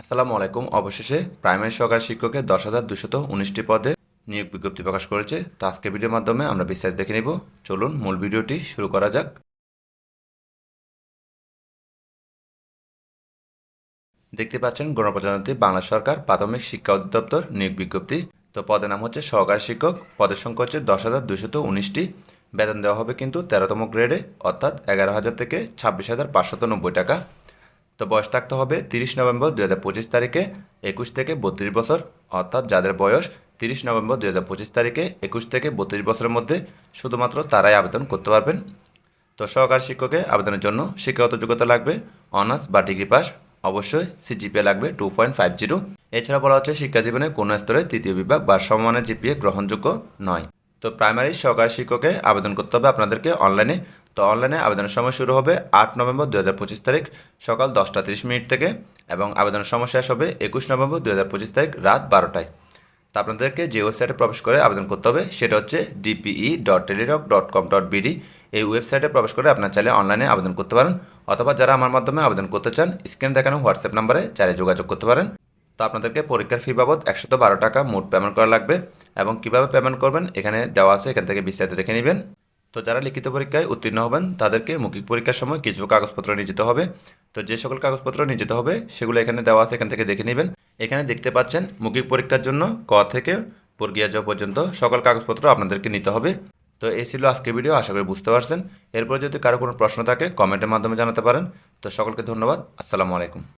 আসসালামু আলাইকুম। অবশেষে প্রাইমারি সহকারী শিক্ষকের দশ হাজার দুশত উনিশটি পদে নিয়োগ বিজ্ঞপ্তি প্রকাশ করেছে। তো আজকে ভিডিওর মাধ্যমে আমরা বিস্তারিত দেখে নিব। চলুন মূল ভিডিওটি শুরু করা যাক। দেখতে পাচ্ছেন গণপ্রজাতন্ত্রী বাংলা সরকার প্রাথমিক শিক্ষা অধিদপ্তর নিয়োগ বিজ্ঞপ্তি। তো পদের নাম হচ্ছে সহকারী শিক্ষক। পদের সংখ্যা হচ্ছে দশ হাজার দুশত উনিশটি। বেতন দেওয়া হবে কিন্তু তেরোতম গ্রেডে, অর্থাৎ এগারো হাজার থেকে ছাব্বিশ হাজার পাঁচশত নব্বই টাকা। তো বয়স থাকতে হবে তিরিশ নভেম্বর দু হাজার পঁচিশ তারিখে একুশ থেকে বত্রিশ বছর, অর্থাৎ যাদের বয়স তিরিশ নভেম্বর দু হাজার পঁচিশ তারিখে একুশ থেকে বত্রিশ বছরের মধ্যে শুধুমাত্র তারাই আবেদন করতে পারবেন। তো সহকারী শিক্ষকে আবেদনের জন্য শিক্ষাগত যোগ্যতা লাগবে, অনার্স বা ডিগ্রি পাস, অবশ্যই সিজিপিএ লাগবে টু পয়েন্ট ফাইভ জিরো। এছাড়া বলা হচ্ছে, শিক্ষা জীবনে কোনো স্তরে তৃতীয় বিভাগ বা সমমানের জিপিএ গ্রহণযোগ্য নয়। তো প্রাইমারি সহকারী শিক্ষকে আবেদন করতে হবে আপনাদেরকে অনলাইনে তো অনলাইনে আবেদনের সময় শুরু হবে আট নভেম্বর দু হাজার পঁচিশ তারিখ সকাল দশটা তিরিশ মিনিট থেকে এবং আবেদনের সময় শেষ হবে একুশ নভেম্বর দু হাজার পঁচিশ তারিখ রাত বারোটায়। তা আপনাদেরকে যে ওয়েবসাইটে প্রবেশ করে আবেদন করতে হবে সেটা হচ্ছে DPE dot Teletalk dot com dot BD এই ওয়েবসাইটে প্রবেশ করে আপনার চাইলে অনলাইনে আবেদন করতে পারেন অথবা যারা আমার মাধ্যমে আবেদন করতে চান, স্ক্রিন দেখানো হোয়াটসঅ্যাপ নাম্বারে চাইলে যোগাযোগ করতে পারেন। তো আপনাদেরকে পরীক্ষার ফি বাবদ একশত বারো টাকা মোট পেমেন্ট করা লাগবে এবং কীভাবে পেমেন্ট করবেন এখানে দেওয়া আছে, এখান থেকে বিস্তারিত দেখে নেবেন। তো যারা লিখিত পরীক্ষায় উত্তীর্ণ হবেন, তাদেরকে মৌখিক পরীক্ষার সময় কিছু কাগজপত্র নিয়ে যেতে হবে। তো যে সকল কাগজপত্র নিয়ে যেতে হবে, সেগুলো এখানে দেওয়া আছে, এখান থেকে দেখে নেবেন। এখানে দেখতে পাচ্ছেন মৌখিক পরীক্ষার জন্য ক থেকে প্রক্রিয়া যাওয়া পর্যন্ত সকল কাগজপত্র আপনাদেরকে নিতে হবে। তো এই ছিল আজকের ভিডিও আশা করি বুঝতে পারছেন। এরপর যদি কারও কোনো প্রশ্ন থাকে কমেন্টের মাধ্যমে জানাতে পারেন। তো সকলকে ধন্যবাদ, আসসালামু আলাইকুম।